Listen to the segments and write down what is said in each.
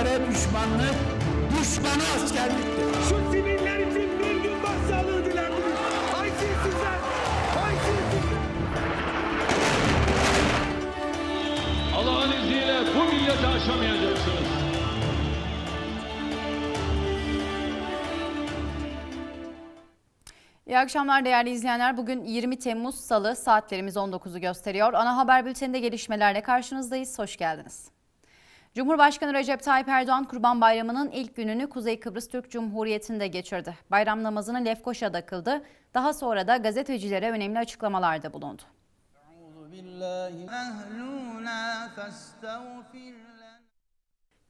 Askere düşmanlık, düşmana askerliktir. Şu siviller için bir gün başsağlığı dilendiniz. Haysiyetsizler! Haysiyetsizler! Allah'ın izniyle bu milleti aşamayacaksınız. İyi akşamlar değerli izleyenler. Bugün 20 Temmuz Salı saatlerimiz 19'u gösteriyor. Ana haber bülteninde gelişmelerle karşınızdayız. Hoş geldiniz. Cumhurbaşkanı Recep Tayyip Erdoğan Kurban Bayramı'nın ilk gününü Kuzey Kıbrıs Türk Cumhuriyeti'nde geçirdi. Bayram namazını Lefkoşa'da kıldı. Daha sonra da gazetecilere önemli açıklamalarda bulundu.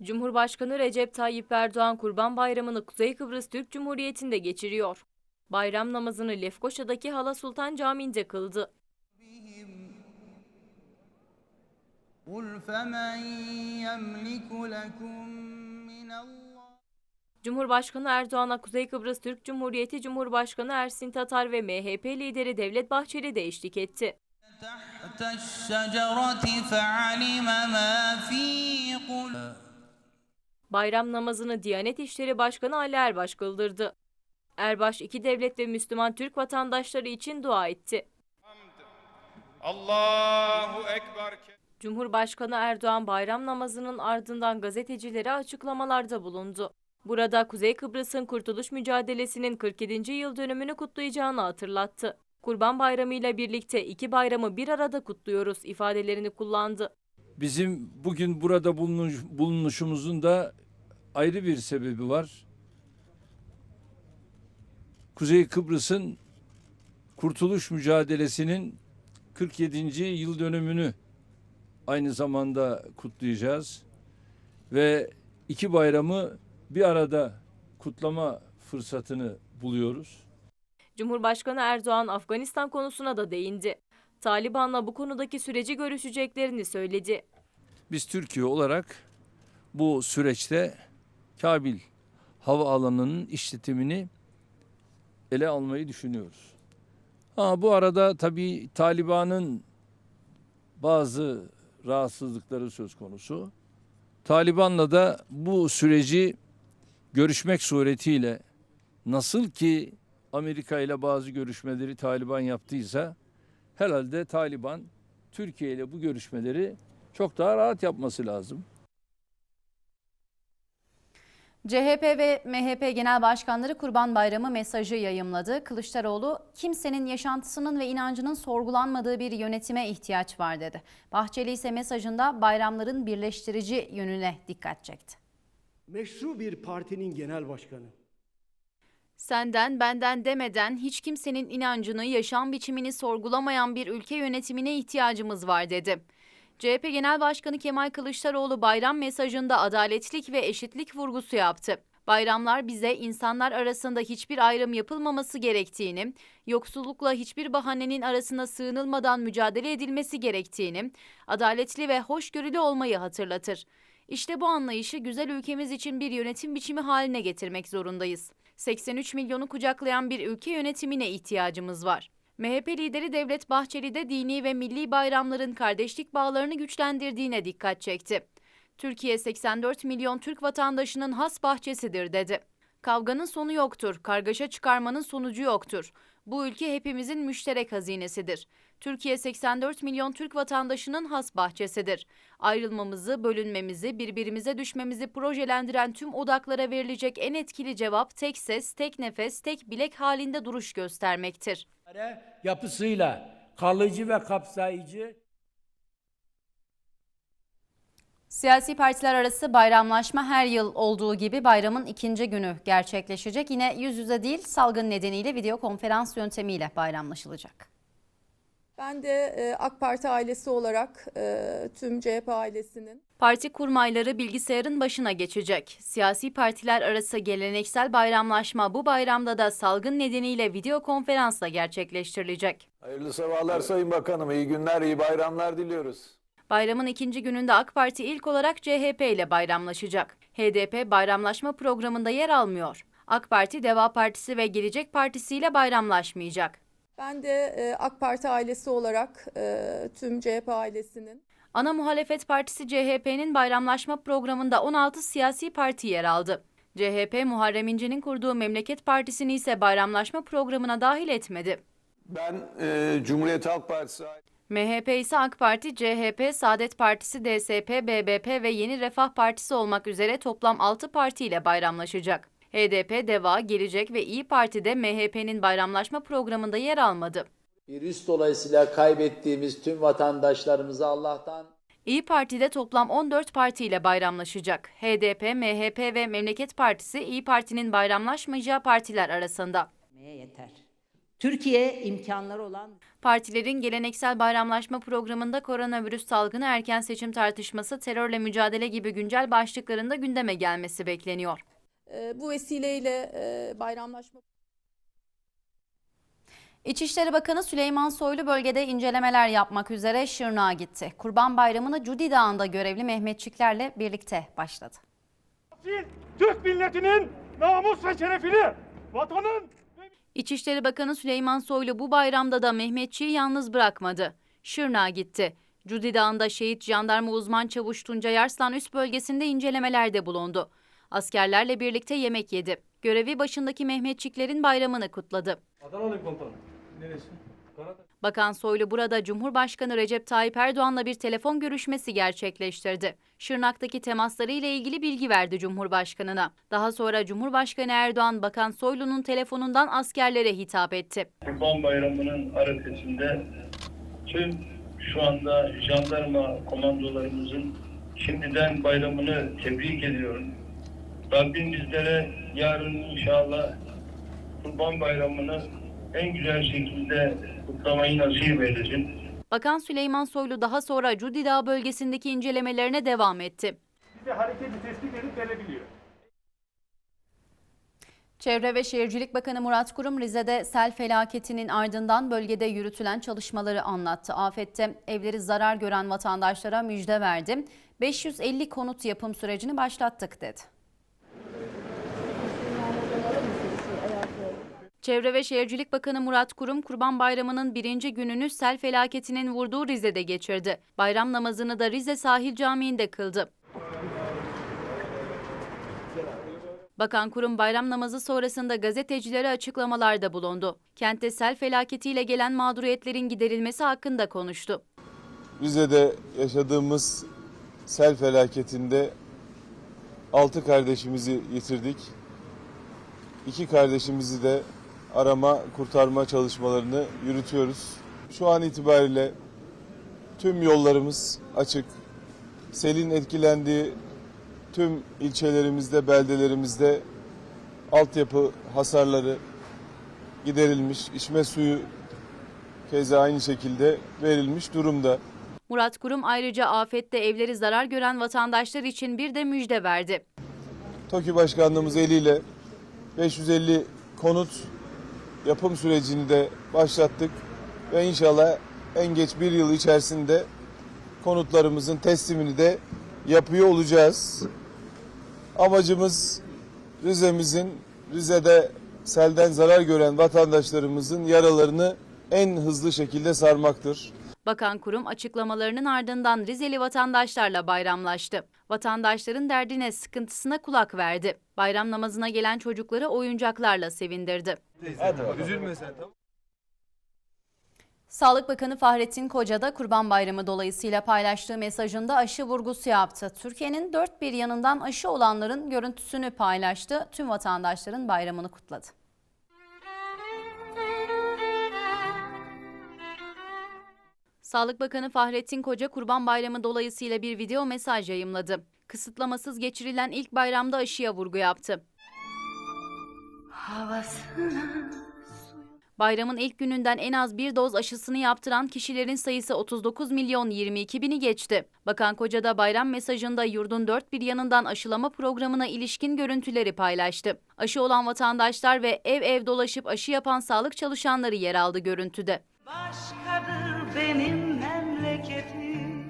Cumhurbaşkanı Recep Tayyip Erdoğan Kurban Bayramı'nı Kuzey Kıbrıs Türk Cumhuriyeti'nde geçiriyor. Bayram namazını Lefkoşa'daki Hala Sultan Camii'nde kıldı. قل فمن يملك لكم من الله Cumhurbaşkanı Erdoğan'a Kuzey Kıbrıs Türk Cumhuriyeti Cumhurbaşkanı Ersin Tatar ve MHP lideri Devlet Bahçeli de eşlik etti. تحت الشجرة فعلم ما في قلوب Bayram namazını Diyanet İşleri Başkanı Ali Erbaş kıldırdı. Erbaş iki devlet ve Müslüman Türk vatandaşları için dua etti. Allahu Ekber. Cumhurbaşkanı Erdoğan bayram namazının ardından gazetecilere açıklamalarda bulundu. Burada Kuzey Kıbrıs'ın kurtuluş mücadelesinin 47. yıl dönümünü kutlayacağını hatırlattı. Kurban Bayramı ile birlikte iki bayramı bir arada kutluyoruz ifadelerini kullandı. Bizim bugün burada bulunuş, bulunuşumuzun da ayrı bir sebebi var. Kuzey Kıbrıs'ın kurtuluş mücadelesinin 47. yıl dönümünü aynı zamanda kutlayacağız. Ve iki bayramı bir arada kutlama fırsatını buluyoruz. Cumhurbaşkanı Erdoğan Afganistan konusuna da değindi. Taliban'la bu konudaki süreci görüşeceklerini söyledi. Biz Türkiye olarak bu süreçte Kabil havaalanının işletimini ele almayı düşünüyoruz. Ha, bu arada tabii Taliban'ın bazı rahatsızlıkları söz konusu. Taliban'la da bu süreci görüşmek suretiyle nasıl ki Amerika ile bazı görüşmeleri Taliban yaptıysa herhalde Taliban Türkiye ile bu görüşmeleri çok daha rahat yapması lazım. CHP ve MHP Genel Başkanları Kurban Bayramı mesajı yayımladı. Kılıçdaroğlu, kimsenin yaşantısının ve inancının sorgulanmadığı bir yönetime ihtiyaç var dedi. Bahçeli ise mesajında bayramların birleştirici yönüne dikkat çekti. Meşru bir partinin genel başkanı. Senden benden demeden hiç kimsenin inancını, yaşam biçimini sorgulamayan bir ülke yönetimine ihtiyacımız var dedi. CHP Genel Başkanı Kemal Kılıçdaroğlu bayram mesajında adaletlik ve eşitlik vurgusu yaptı. Bayramlar bize insanlar arasında hiçbir ayrım yapılmaması gerektiğini, yoksullukla hiçbir bahanenin arasına sığınılmadan mücadele edilmesi gerektiğini, adaletli ve hoşgörülü olmayı hatırlatır. İşte bu anlayışı güzel ülkemiz için bir yönetim biçimi haline getirmek zorundayız. 83 milyonu kucaklayan bir ülke yönetimine ihtiyacımız var. MHP lideri Devlet Bahçeli de dini ve milli bayramların kardeşlik bağlarını güçlendirdiğine dikkat çekti. Türkiye 84 milyon Türk vatandaşının has bahçesidir dedi. Kavganın sonu yoktur, kargaşa çıkarmanın sonucu yoktur. Bu ülke hepimizin müşterek hazinesidir. Türkiye 84 milyon Türk vatandaşının has bahçesidir. Ayrılmamızı, bölünmemizi, birbirimize düşmemizi projelendiren tüm odaklara verilecek en etkili cevap tek ses, tek nefes, tek bilek halinde duruş göstermektir. Yapısıyla kalıcı ve kapsayıcı Siyasi partiler arası bayramlaşma her yıl olduğu gibi bayramın ikinci günü gerçekleşecek. Yine yüz yüze değil salgın nedeniyle video konferans yöntemiyle bayramlaşılacak. Ben de e, AK Parti ailesi olarak e, tüm CHP ailesinin Parti kurmayları bilgisayarın başına geçecek. Siyasi partiler arası geleneksel bayramlaşma bu bayramda da salgın nedeniyle video konferansla gerçekleştirilecek. Hayırlı sabahlar Sayın Bakanım. İyi günler, iyi bayramlar diliyoruz. Bayramın ikinci gününde AK Parti ilk olarak CHP ile bayramlaşacak. HDP bayramlaşma programında yer almıyor. AK Parti, Deva Partisi ve Gelecek Partisi ile bayramlaşmayacak. Ben de e, AK Parti ailesi olarak e, tüm CHP ailesinin Ana muhalefet partisi CHP'nin bayramlaşma programında 16 siyasi parti yer aldı. CHP Muharrem İnce'nin kurduğu Memleket Partisi'ni ise bayramlaşma programına dahil etmedi. Ben e, Cumhuriyet Halk Partisi MHP ise AK Parti, CHP, Saadet Partisi, DSP, BBP ve Yeni Refah Partisi olmak üzere toplam 6 partiyle bayramlaşacak. HDP, DEVA, Gelecek ve İyi Parti de MHP'nin bayramlaşma programında yer almadı. Virüs dolayısıyla kaybettiğimiz tüm vatandaşlarımıza Allah'tan İyi Parti'de toplam 14 partiyle bayramlaşacak. HDP, MHP ve Memleket Partisi İyi Parti'nin bayramlaşmayacağı partiler arasında. yeter. Türkiye imkanları olan Partilerin geleneksel bayramlaşma programında koronavirüs salgını erken seçim tartışması, terörle mücadele gibi güncel başlıklarında gündeme gelmesi bekleniyor. E, bu vesileyle e, bayramlaşma İçişleri Bakanı Süleyman Soylu bölgede incelemeler yapmak üzere Şırnak'a gitti. Kurban Bayramı'nı Cudi Dağı'nda görevli Mehmetçiklerle birlikte başladı. Türk milletinin namus ve şerefini, vatanın İçişleri Bakanı Süleyman Soylu bu bayramda da Mehmetçiği yalnız bırakmadı. Şırnak'a gitti. Cudi Dağı'nda şehit jandarma uzman çavuş Tunca Yarslan üst bölgesinde incelemelerde bulundu. Askerlerle birlikte yemek yedi. Görevi başındaki Mehmetçiklerin bayramını kutladı. Adana'lı komutanım. Neresi? Bakan Soylu burada Cumhurbaşkanı Recep Tayyip Erdoğan'la bir telefon görüşmesi gerçekleştirdi. Şırnak'taki temasları ile ilgili bilgi verdi Cumhurbaşkanı'na. Daha sonra Cumhurbaşkanı Erdoğan Bakan Soylu'nun telefonundan askerlere hitap etti. Kurban Bayramı'nın arifesinde tüm şu anda jandarma komandolarımızın şimdiden bayramını tebrik ediyorum. Rabbim bizlere yarın inşallah Kurban Bayramı'nı en güzel şekilde kutlamayı nasip eylesin. Bakan Süleyman Soylu daha sonra Cudi Dağı bölgesindeki incelemelerine devam etti. Bize hareketi tespit edip verebiliyor. Çevre ve Şehircilik Bakanı Murat Kurum Rize'de sel felaketinin ardından bölgede yürütülen çalışmaları anlattı. Afette evleri zarar gören vatandaşlara müjde verdi. 550 konut yapım sürecini başlattık dedi. Çevre ve Şehircilik Bakanı Murat Kurum, Kurban Bayramı'nın birinci gününü sel felaketinin vurduğu Rize'de geçirdi. Bayram namazını da Rize Sahil Camii'nde kıldı. Bakan Kurum bayram namazı sonrasında gazetecilere açıklamalarda bulundu. Kentte sel felaketiyle gelen mağduriyetlerin giderilmesi hakkında konuştu. Rize'de yaşadığımız sel felaketinde 6 kardeşimizi yitirdik. İki kardeşimizi de arama kurtarma çalışmalarını yürütüyoruz. Şu an itibariyle tüm yollarımız açık. Selin etkilendiği tüm ilçelerimizde, beldelerimizde altyapı hasarları giderilmiş. İçme suyu keza aynı şekilde verilmiş durumda. Murat Kurum ayrıca afette evleri zarar gören vatandaşlar için bir de müjde verdi. TOKİ Başkanlığımız eliyle 550 konut yapım sürecini de başlattık ve inşallah en geç bir yıl içerisinde konutlarımızın teslimini de yapıyor olacağız. Amacımız Rize'mizin, Rize'de selden zarar gören vatandaşlarımızın yaralarını en hızlı şekilde sarmaktır. Bakan Kurum açıklamalarının ardından Rizeli vatandaşlarla bayramlaştı. Vatandaşların derdine, sıkıntısına kulak verdi. Bayram namazına gelen çocukları oyuncaklarla sevindirdi. Üzülme sen tamam Sağlık Bakanı Fahrettin Koca da Kurban Bayramı dolayısıyla paylaştığı mesajında aşı vurgusu yaptı. Türkiye'nin dört bir yanından aşı olanların görüntüsünü paylaştı. Tüm vatandaşların bayramını kutladı. Sağlık Bakanı Fahrettin Koca Kurban Bayramı dolayısıyla bir video mesaj yayımladı. Kısıtlamasız geçirilen ilk bayramda aşıya vurgu yaptı. Bayramın ilk gününden en az bir doz aşısını yaptıran kişilerin sayısı 39 milyon 22 bini geçti. Bakan Koca da bayram mesajında yurdun dört bir yanından aşılama programına ilişkin görüntüleri paylaştı. Aşı olan vatandaşlar ve ev ev dolaşıp aşı yapan sağlık çalışanları yer aldı görüntüde. Başkadır benim memleketim.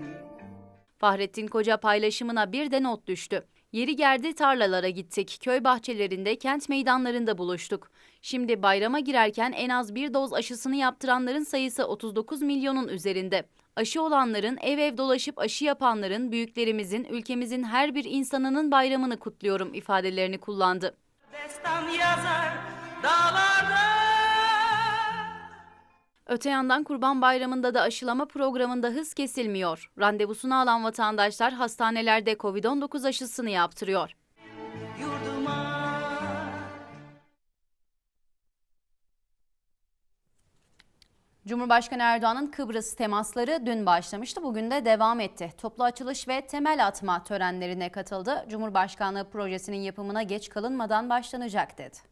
Fahrettin Koca paylaşımına bir de not düştü. Yeri geldi tarlalara gittik. Köy bahçelerinde, kent meydanlarında buluştuk. Şimdi bayrama girerken en az bir doz aşısını yaptıranların sayısı 39 milyonun üzerinde. Aşı olanların, ev ev dolaşıp aşı yapanların, büyüklerimizin, ülkemizin her bir insanının bayramını kutluyorum ifadelerini kullandı. Destan yazar dağlarda Öte yandan Kurban Bayramı'nda da aşılama programında hız kesilmiyor. Randevusunu alan vatandaşlar hastanelerde Covid-19 aşısını yaptırıyor. yurduma Cumhurbaşkanı Erdoğan'ın Kıbrıs temasları dün başlamıştı. Bugün de devam etti. Toplu açılış ve temel atma törenlerine katıldı. Cumhurbaşkanlığı projesinin yapımına geç kalınmadan başlanacak dedi.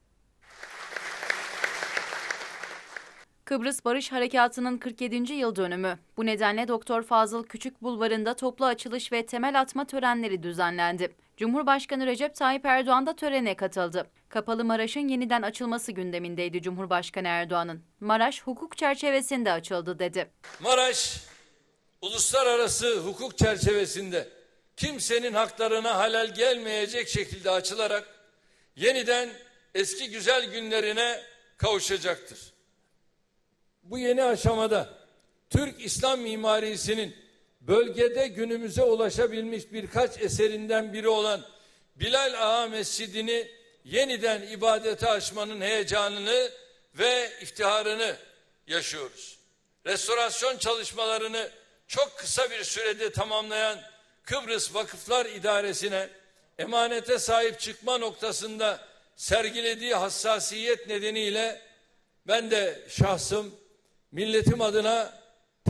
Kıbrıs Barış Harekatı'nın 47. yıl dönümü. Bu nedenle Doktor Fazıl Küçük Bulvarı'nda toplu açılış ve temel atma törenleri düzenlendi. Cumhurbaşkanı Recep Tayyip Erdoğan da törene katıldı. Kapalı Maraş'ın yeniden açılması gündemindeydi Cumhurbaşkanı Erdoğan'ın. Maraş hukuk çerçevesinde açıldı dedi. Maraş uluslararası hukuk çerçevesinde kimsenin haklarına halel gelmeyecek şekilde açılarak yeniden eski güzel günlerine kavuşacaktır. Bu yeni aşamada Türk İslam mimarisinin bölgede günümüze ulaşabilmiş birkaç eserinden biri olan Bilal Ağa Mescidini yeniden ibadete açmanın heyecanını ve iftiharını yaşıyoruz. Restorasyon çalışmalarını çok kısa bir sürede tamamlayan Kıbrıs Vakıflar İdaresi'ne emanete sahip çıkma noktasında sergilediği hassasiyet nedeniyle ben de şahsım milletim adına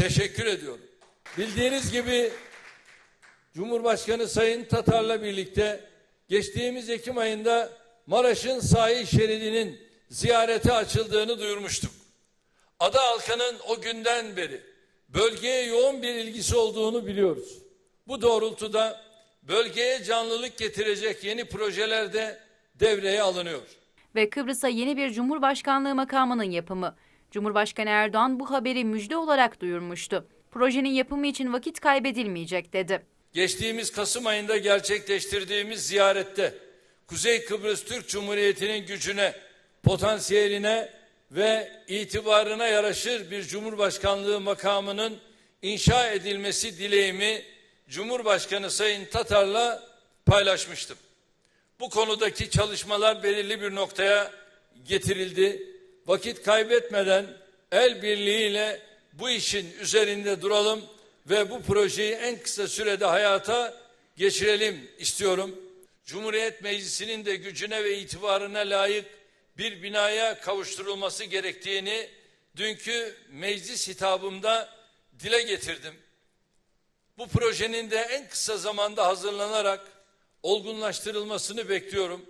teşekkür ediyorum. Bildiğiniz gibi Cumhurbaşkanı Sayın Tatar'la birlikte geçtiğimiz Ekim ayında Maraş'ın sahil şeridinin ziyarete açıldığını duyurmuştuk. Ada halkının o günden beri bölgeye yoğun bir ilgisi olduğunu biliyoruz. Bu doğrultuda bölgeye canlılık getirecek yeni projeler de devreye alınıyor. Ve Kıbrıs'a yeni bir Cumhurbaşkanlığı makamının yapımı. Cumhurbaşkanı Erdoğan bu haberi müjde olarak duyurmuştu. Projenin yapımı için vakit kaybedilmeyecek dedi. Geçtiğimiz Kasım ayında gerçekleştirdiğimiz ziyarette Kuzey Kıbrıs Türk Cumhuriyeti'nin gücüne, potansiyeline ve itibarına yaraşır bir Cumhurbaşkanlığı makamının inşa edilmesi dileğimi Cumhurbaşkanı Sayın Tatar'la paylaşmıştım. Bu konudaki çalışmalar belirli bir noktaya getirildi. Vakit kaybetmeden el birliğiyle bu işin üzerinde duralım ve bu projeyi en kısa sürede hayata geçirelim istiyorum. Cumhuriyet Meclisi'nin de gücüne ve itibarına layık bir binaya kavuşturulması gerektiğini dünkü meclis hitabımda dile getirdim. Bu projenin de en kısa zamanda hazırlanarak olgunlaştırılmasını bekliyorum.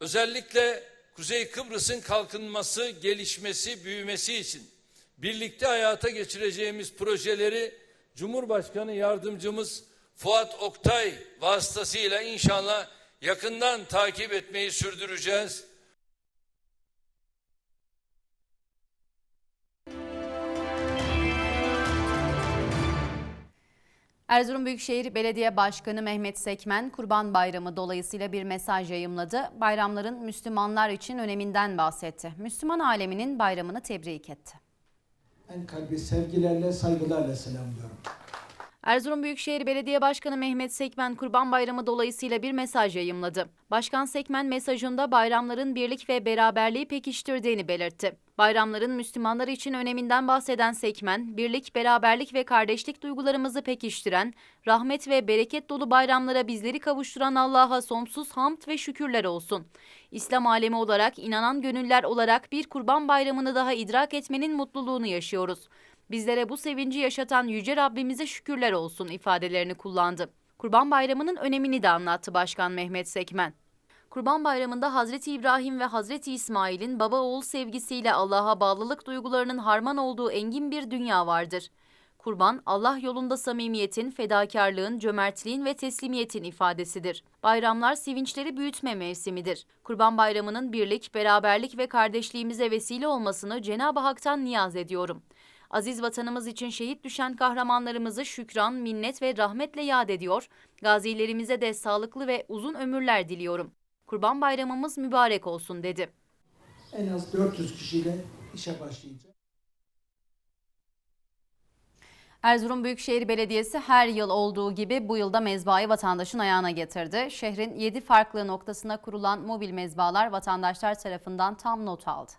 Özellikle Kuzey Kıbrıs'ın kalkınması, gelişmesi, büyümesi için birlikte hayata geçireceğimiz projeleri Cumhurbaşkanı yardımcımız Fuat Oktay vasıtasıyla inşallah yakından takip etmeyi sürdüreceğiz. Erzurum Büyükşehir Belediye Başkanı Mehmet Sekmen Kurban Bayramı dolayısıyla bir mesaj yayımladı. Bayramların Müslümanlar için öneminden bahsetti. Müslüman aleminin bayramını tebrik etti. En kalbi sevgilerle, saygılarla selamlıyorum. Erzurum Büyükşehir Belediye Başkanı Mehmet Sekmen Kurban Bayramı dolayısıyla bir mesaj yayımladı. Başkan Sekmen mesajında bayramların birlik ve beraberliği pekiştirdiğini belirtti. Bayramların Müslümanlar için öneminden bahseden Sekmen, birlik, beraberlik ve kardeşlik duygularımızı pekiştiren, rahmet ve bereket dolu bayramlara bizleri kavuşturan Allah'a sonsuz hamd ve şükürler olsun. İslam alemi olarak, inanan gönüller olarak bir kurban bayramını daha idrak etmenin mutluluğunu yaşıyoruz. Bizlere bu sevinci yaşatan Yüce Rabbimize şükürler olsun ifadelerini kullandı. Kurban Bayramı'nın önemini de anlattı Başkan Mehmet Sekmen. Kurban Bayramı'nda Hazreti İbrahim ve Hazreti İsmail'in baba oğul sevgisiyle Allah'a bağlılık duygularının harman olduğu engin bir dünya vardır. Kurban, Allah yolunda samimiyetin, fedakarlığın, cömertliğin ve teslimiyetin ifadesidir. Bayramlar sevinçleri büyütme mevsimidir. Kurban Bayramı'nın birlik, beraberlik ve kardeşliğimize vesile olmasını Cenab-ı Hak'tan niyaz ediyorum. Aziz vatanımız için şehit düşen kahramanlarımızı şükran, minnet ve rahmetle yad ediyor. Gazilerimize de sağlıklı ve uzun ömürler diliyorum. Kurban Bayramımız mübarek olsun dedi. En az 400 kişiyle işe başlayacak. Erzurum Büyükşehir Belediyesi her yıl olduğu gibi bu yılda mezbahayı vatandaşın ayağına getirdi. Şehrin 7 farklı noktasına kurulan mobil mezbahalar vatandaşlar tarafından tam not aldı.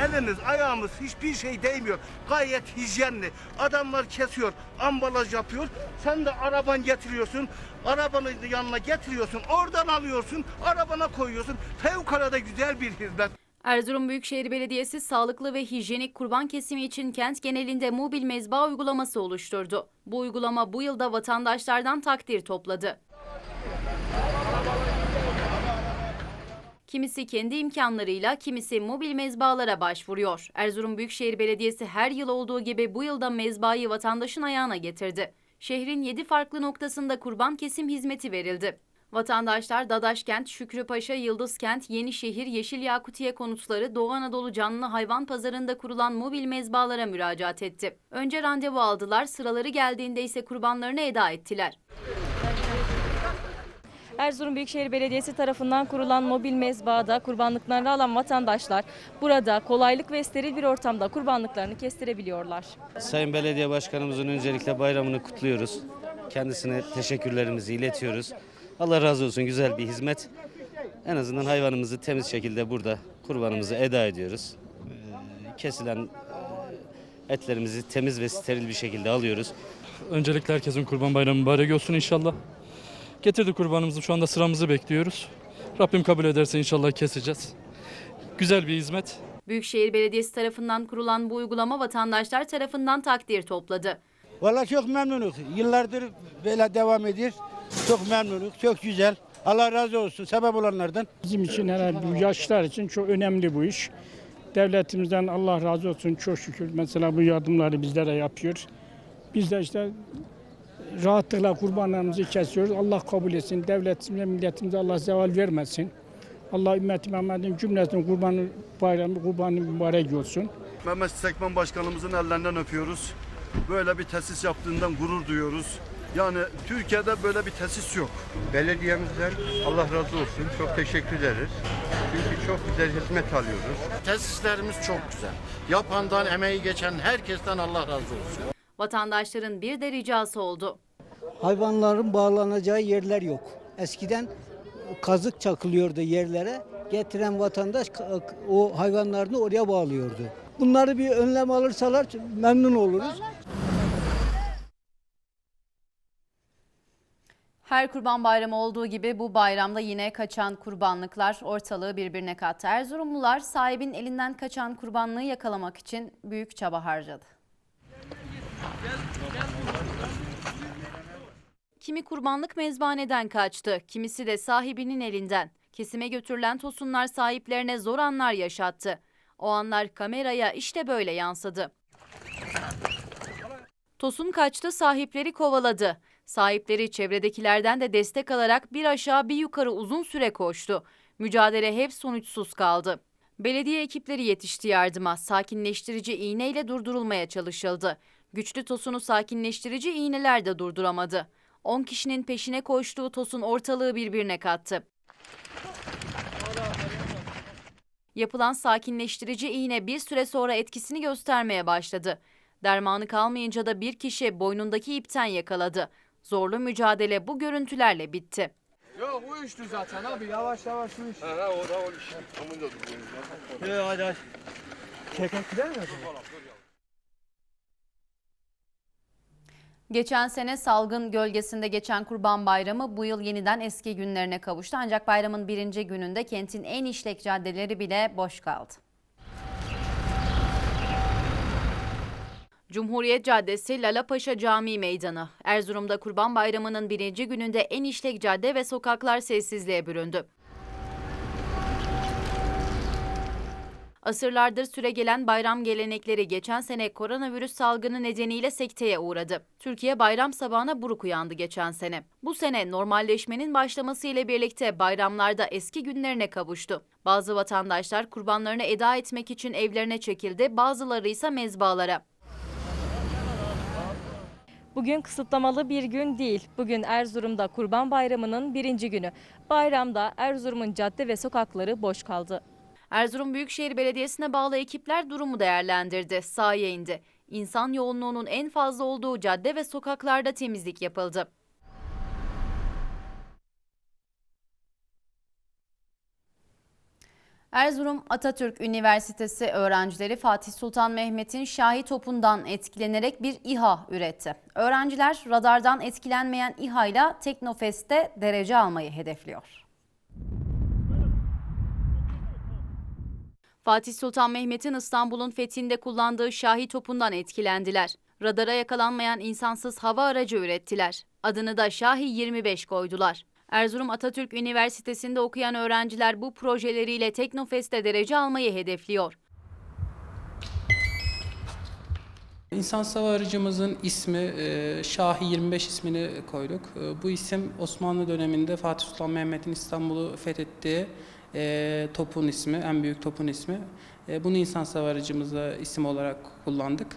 Eliniz, ayağımız hiçbir şey değmiyor. Gayet hijyenli. Adamlar kesiyor, ambalaj yapıyor. Sen de araban getiriyorsun. Arabanı yanına getiriyorsun. Oradan alıyorsun, arabana koyuyorsun. Fevkalade güzel bir hizmet. Erzurum Büyükşehir Belediyesi sağlıklı ve hijyenik kurban kesimi için kent genelinde mobil mezba uygulaması oluşturdu. Bu uygulama bu yılda vatandaşlardan takdir topladı. Kimisi kendi imkanlarıyla, kimisi mobil mezbalara başvuruyor. Erzurum Büyükşehir Belediyesi her yıl olduğu gibi bu yılda mezbayı vatandaşın ayağına getirdi. Şehrin 7 farklı noktasında kurban kesim hizmeti verildi. Vatandaşlar Dadaşkent, Şükrüpaşa, Yıldızkent, Yenişehir, Yeşil Yakutiye konutları, Doğu Anadolu Canlı Hayvan Pazarı'nda kurulan mobil mezbalara müracaat etti. Önce randevu aldılar, sıraları geldiğinde ise kurbanlarını eda ettiler. Erzurum Büyükşehir Belediyesi tarafından kurulan mobil mezbahada kurbanlıklarını alan vatandaşlar burada kolaylık ve steril bir ortamda kurbanlıklarını kestirebiliyorlar. Sayın Belediye Başkanımızın öncelikle bayramını kutluyoruz. Kendisine teşekkürlerimizi iletiyoruz. Allah razı olsun güzel bir hizmet. En azından hayvanımızı temiz şekilde burada kurbanımızı eda ediyoruz. Ee, Kesilen e, etlerimizi temiz ve steril bir şekilde alıyoruz. Öncelikle herkesin kurban bayramı mübarek olsun inşallah. Getirdik kurbanımızı şu anda sıramızı bekliyoruz. Rabbim kabul ederse inşallah keseceğiz. Güzel bir hizmet. Büyükşehir Belediyesi tarafından kurulan bu uygulama vatandaşlar tarafından takdir topladı. Valla çok memnunuz. Yıllardır böyle devam ediyor. Çok memnunuz. Çok güzel. Allah razı olsun sebep olanlardan. Bizim için herhalde bu yaşlar için çok önemli bu iş. Devletimizden Allah razı olsun çok şükür. Mesela bu yardımları bizlere yapıyor. Biz de işte rahatlıkla kurbanlarımızı kesiyoruz. Allah kabul etsin. Devletimize, milletimize Allah zeval vermesin. Allah ümmeti Muhammed'in cümlesinin kurbanı bayramı, kurbanı mübarek olsun. Mehmet Sekmen Başkanımızın ellerinden öpüyoruz. Böyle bir tesis yaptığından gurur duyuyoruz. Yani Türkiye'de böyle bir tesis yok. Belediyemizden Allah razı olsun. Çok teşekkür ederiz. Çünkü çok güzel hizmet alıyoruz. Tesislerimiz çok güzel. Yapandan, emeği geçen herkesten Allah razı olsun. Vatandaşların bir de ricası oldu. Hayvanların bağlanacağı yerler yok. Eskiden kazık çakılıyordu yerlere. Getiren vatandaş o hayvanlarını oraya bağlıyordu. Bunları bir önlem alırsalar memnun oluruz. Her kurban bayramı olduğu gibi bu bayramda yine kaçan kurbanlıklar ortalığı birbirine kattı. Erzurumlular sahibin elinden kaçan kurbanlığı yakalamak için büyük çaba harcadı. Kimi kurbanlık mezbaneden kaçtı, kimisi de sahibinin elinden. Kesime götürülen tosunlar sahiplerine zor anlar yaşattı. O anlar kameraya işte böyle yansıdı. Tosun kaçtı, sahipleri kovaladı. Sahipleri çevredekilerden de destek alarak bir aşağı bir yukarı uzun süre koştu. Mücadele hep sonuçsuz kaldı. Belediye ekipleri yetişti yardıma. Sakinleştirici iğneyle durdurulmaya çalışıldı. Güçlü Tosun'u sakinleştirici iğneler de durduramadı. 10 kişinin peşine koştuğu Tosun ortalığı birbirine kattı. Yapılan sakinleştirici iğne bir süre sonra etkisini göstermeye başladı. Dermanı kalmayınca da bir kişi boynundaki ipten yakaladı. Zorlu mücadele bu görüntülerle bitti. Yok bu üçtü zaten abi yavaş yavaş bu üç. Ha o da o iş. Aman da dur. hadi hadi. Kekek gider mi? Geçen sene salgın gölgesinde geçen Kurban Bayramı bu yıl yeniden eski günlerine kavuştu. Ancak bayramın birinci gününde kentin en işlek caddeleri bile boş kaldı. Cumhuriyet Caddesi Lalapaşa Camii Meydanı. Erzurum'da Kurban Bayramı'nın birinci gününde en işlek cadde ve sokaklar sessizliğe büründü. Asırlardır süregelen bayram gelenekleri geçen sene koronavirüs salgını nedeniyle sekteye uğradı. Türkiye bayram sabahına buruk uyandı geçen sene. Bu sene normalleşmenin başlaması ile birlikte bayramlarda eski günlerine kavuştu. Bazı vatandaşlar kurbanlarını eda etmek için evlerine çekildi, bazıları ise mezbalara. Bugün kısıtlamalı bir gün değil. Bugün Erzurum'da Kurban Bayramı'nın birinci günü. Bayramda Erzurum'un cadde ve sokakları boş kaldı. Erzurum Büyükşehir Belediyesi'ne bağlı ekipler durumu değerlendirdi, sahaya indi. İnsan yoğunluğunun en fazla olduğu cadde ve sokaklarda temizlik yapıldı. Erzurum Atatürk Üniversitesi öğrencileri Fatih Sultan Mehmet'in Şahi topundan etkilenerek bir İHA üretti. Öğrenciler radardan etkilenmeyen İHA ile Teknofest'te derece almayı hedefliyor. Fatih Sultan Mehmet'in İstanbul'un fethinde kullandığı Şahi topundan etkilendiler. Radara yakalanmayan insansız hava aracı ürettiler. Adını da Şahi 25 koydular. Erzurum Atatürk Üniversitesi'nde okuyan öğrenciler bu projeleriyle Teknofest'te derece almayı hedefliyor. İnsan hava aracımızın ismi e, Şahi 25 ismini koyduk. E, Bu isim Osmanlı döneminde Fatih Sultan Mehmet'in İstanbul'u fethettiği e, topun ismi, en büyük topun ismi. E, Bunu insan hava aracımıza isim olarak kullandık.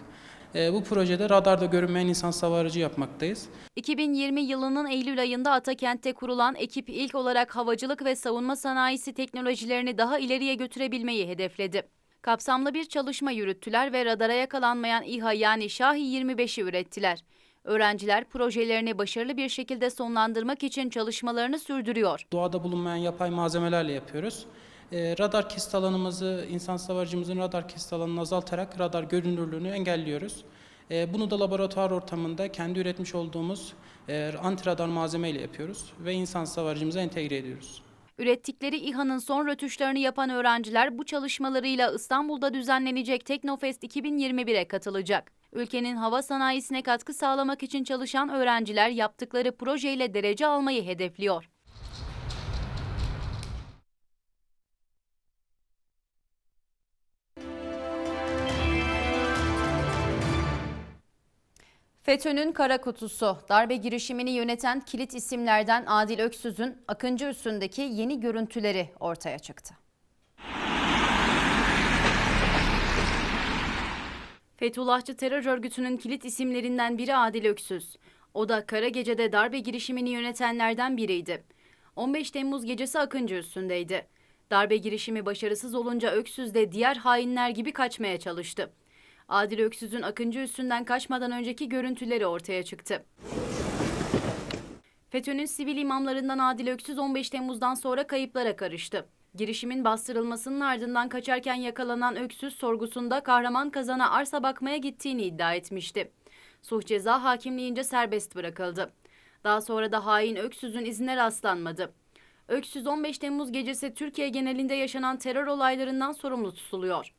E, Bu projede radarda görünmeyen insan hava aracı yapmaktayız. 2020 yılının Eylül ayında Atakent'te kurulan ekip ilk olarak havacılık ve savunma sanayisi teknolojilerini daha ileriye götürebilmeyi hedefledi. Kapsamlı bir çalışma yürüttüler ve radara yakalanmayan İHA yani Şahi 25'i ürettiler. Öğrenciler projelerini başarılı bir şekilde sonlandırmak için çalışmalarını sürdürüyor. Doğada bulunmayan yapay malzemelerle yapıyoruz. E, radar kesit alanımızı, insan savarcımızın radar kesit alanını azaltarak radar görünürlüğünü engelliyoruz. E, bunu da laboratuvar ortamında kendi üretmiş olduğumuz e, antiradar malzemeyle yapıyoruz ve insan savarcımıza entegre ediyoruz. Ürettikleri İHA'nın son rötuşlarını yapan öğrenciler bu çalışmalarıyla İstanbul'da düzenlenecek Teknofest 2021'e katılacak. Ülkenin hava sanayisine katkı sağlamak için çalışan öğrenciler yaptıkları projeyle derece almayı hedefliyor. FETÖ'nün kara kutusu, darbe girişimini yöneten kilit isimlerden Adil Öksüz'ün Akıncı üstündeki yeni görüntüleri ortaya çıktı. Fethullahçı terör örgütünün kilit isimlerinden biri Adil Öksüz. O da Kara Gece'de darbe girişimini yönetenlerden biriydi. 15 Temmuz gecesi Akıncı üstündeydi. Darbe girişimi başarısız olunca Öksüz de diğer hainler gibi kaçmaya çalıştı. Adil Öksüz'ün Akıncı üstünden kaçmadan önceki görüntüleri ortaya çıktı. FETÖ'nün sivil imamlarından Adil Öksüz 15 Temmuz'dan sonra kayıplara karıştı. Girişimin bastırılmasının ardından kaçarken yakalanan Öksüz sorgusunda kahraman kazana arsa bakmaya gittiğini iddia etmişti. Suç ceza hakimliğince serbest bırakıldı. Daha sonra da hain Öksüz'ün izine rastlanmadı. Öksüz 15 Temmuz gecesi Türkiye genelinde yaşanan terör olaylarından sorumlu tutuluyor.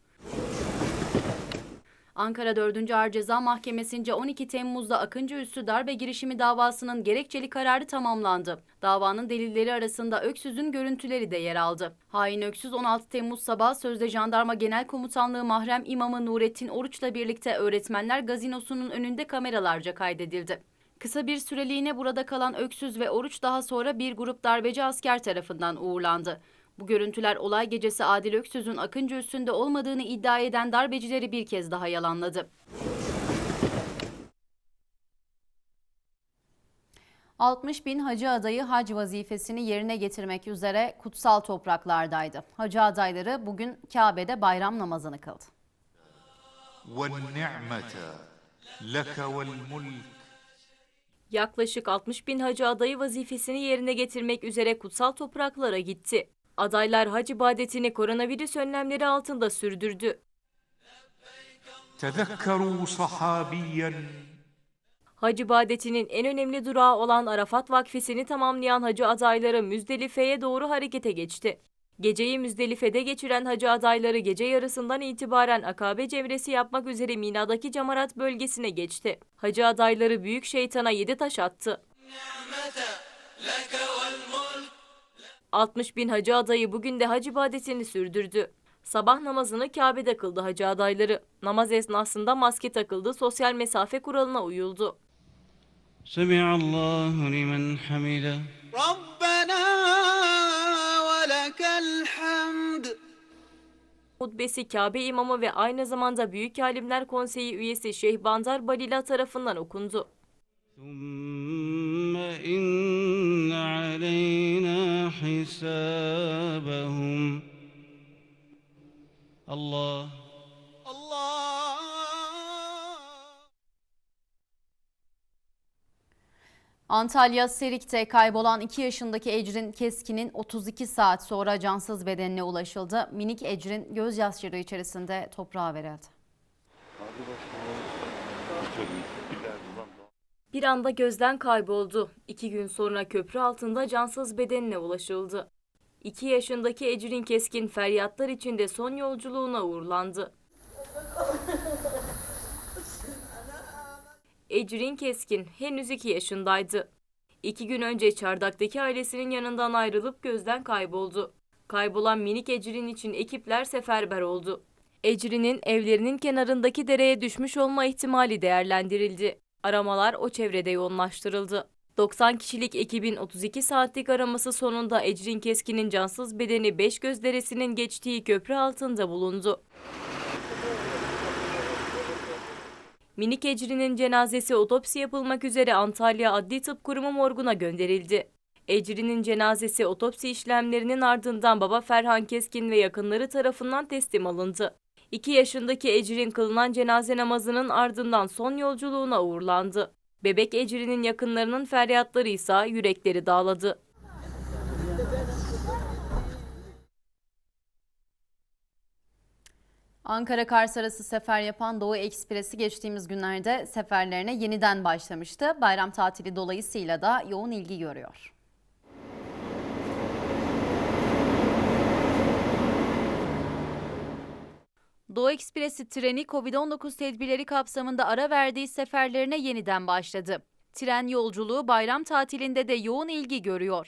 Ankara 4. Ağır Ceza Mahkemesi'nce 12 Temmuz'da Akıncı Üssü darbe girişimi davasının gerekçeli kararı tamamlandı. Davanın delilleri arasında Öksüz'ün görüntüleri de yer aldı. Hain Öksüz 16 Temmuz sabahı sözde Jandarma Genel Komutanlığı Mahrem İmamı Nurettin Oruç'la birlikte Öğretmenler Gazinosu'nun önünde kameralarca kaydedildi. Kısa bir süreliğine burada kalan Öksüz ve Oruç daha sonra bir grup darbeci asker tarafından uğurlandı. Bu görüntüler olay gecesi Adil Öksüz'ün Akıncı üstünde olmadığını iddia eden darbecileri bir kez daha yalanladı. ...60 bin hacı adayı hac vazifesini yerine getirmek üzere kutsal topraklardaydı. Hacı adayları bugün Kabe'de bayram namazını kıldı. وَالنِّعْمَةَ لَكَ وَالْمُلْكَ Yaklaşık 60 bin hacı adayı vazifesini yerine getirmek üzere kutsal topraklara gitti. Adaylar hac ibadetini koronavirüs önlemleri altında sürdürdü. Tezekkeru Hac ibadetinin en önemli durağı olan Arafat Vakfesi'ni tamamlayan hacı adayları Müzdelife'ye doğru harekete geçti. Geceyi Müzdelife'de geçiren hacı adayları gece yarısından itibaren akabe cemresi yapmak üzere Mina'daki Cemarat bölgesine geçti. Hacı adayları büyük şeytana yedi taş attı. 60 bin hacı adayı bugün de hac ibadetini sürdürdü. Sabah namazını Kabe'de kıldı hacı adayları. Namaz esnasında maske takıldı, sosyal mesafe kuralına uyuldu. Semi'allahu limen hamide. Rabbena ve lekel hamd. Hutbesi Kabe imamı ve aynı zamanda Büyük Alimler Konseyi üyesi Şeyh Bandar Balila tarafından okundu. ثم إن علينا حسابهم الله Antalya Serik'te kaybolan 2 yaşındaki Ecrin Keskin'in 32 saat sonra cansız bedenine ulaşıldı. Minik Ecrin gözyaşları içerisinde toprağa verildi. Bir anda gözden kayboldu. İki gün sonra köprü altında cansız bedenine ulaşıldı. 2 yaşındaki Ecrin Keskin feryatlar içinde son yolculuğuna uğurlandı. Ecrin Keskin henüz 2 yaşındaydı. İki gün önce çardaktaki ailesinin yanından ayrılıp gözden kayboldu. Kaybolan minik Ecrin için ekipler seferber oldu. Ecrin'in evlerinin kenarındaki dereye düşmüş olma ihtimali değerlendirildi. Aramalar o çevrede yoğunlaştırıldı. 90 kişilik ekibin 32 saatlik araması sonunda Ecrin Keskin'in cansız bedeni Beşgöz Deresi'nin geçtiği köprü altında bulundu. Minik Ecrin'in cenazesi otopsi yapılmak üzere Antalya Adli Tıp Kurumu morguna gönderildi. Ecrin'in cenazesi otopsi işlemlerinin ardından baba Ferhan Keskin ve yakınları tarafından teslim alındı. 2 yaşındaki Ecrin kılınan cenaze namazının ardından son yolculuğuna uğurlandı. Bebek Ecrin'in yakınlarının feryatları ise yürekleri dağladı. Ankara Kars arası sefer yapan Doğu Ekspresi geçtiğimiz günlerde seferlerine yeniden başlamıştı. Bayram tatili dolayısıyla da yoğun ilgi görüyor. Doğu Ekspresi treni Covid-19 tedbirleri kapsamında ara verdiği seferlerine yeniden başladı. Tren yolculuğu bayram tatilinde de yoğun ilgi görüyor.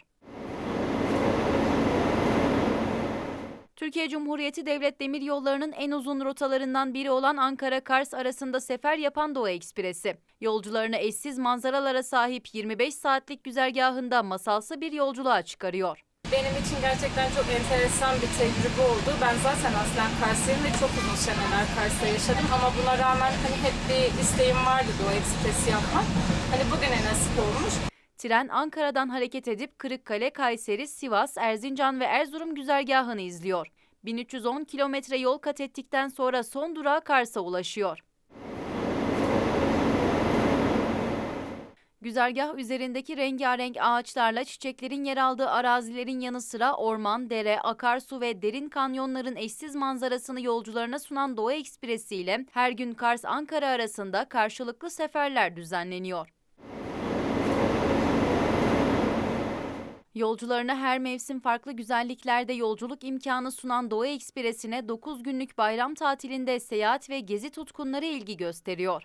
Türkiye Cumhuriyeti Devlet Demiryolları'nın en uzun rotalarından biri olan Ankara-Kars arasında sefer yapan Doğu Ekspresi. Yolcularını eşsiz manzaralara sahip 25 saatlik güzergahında masalsı bir yolculuğa çıkarıyor. Benim için gerçekten çok enteresan bir tecrübe oldu. Ben zaten aslen Karslıyım ve çok uzun seneler Kars'ta yaşadım ama buna rağmen hani hep bir isteğim vardı Doğu Ekspresi yapmak. Hani bugüne nasip olmuş. Tren Ankara'dan hareket edip Kırıkkale, Kayseri, Sivas, Erzincan ve Erzurum güzergahını izliyor. 1310 kilometre yol kat ettikten sonra son durağı Kars'a ulaşıyor. Güzergah üzerindeki rengarenk ağaçlarla çiçeklerin yer aldığı arazilerin yanı sıra orman, dere, akarsu ve derin kanyonların eşsiz manzarasını yolcularına sunan Doğu Ekspresi ile her gün Kars-Ankara arasında karşılıklı seferler düzenleniyor. Yolcularına her mevsim farklı güzelliklerde yolculuk imkanı sunan Doğu Ekspresi'ne 9 günlük bayram tatilinde seyahat ve gezi tutkunları ilgi gösteriyor.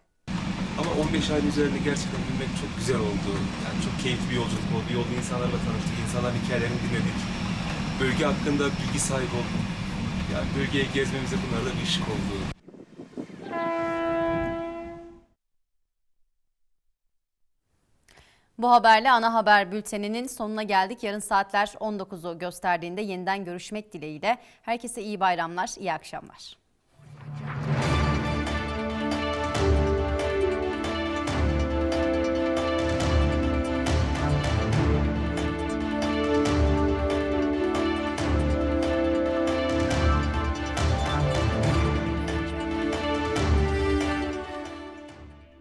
Ama 15 ayın üzerinde gerçekten bilmek çok güzel oldu. Yani çok keyifli bir yolculuk oldu. Yolda insanlarla tanıştık, insanların hikayelerini dinledik. Bölge hakkında bilgi sahibi olduk. Yani bölgeye gezmemize bunlar da bir ışık oldu. Bu haberle ana haber bülteninin sonuna geldik. Yarın saatler 19'u gösterdiğinde yeniden görüşmek dileğiyle. Herkese iyi bayramlar, iyi akşamlar.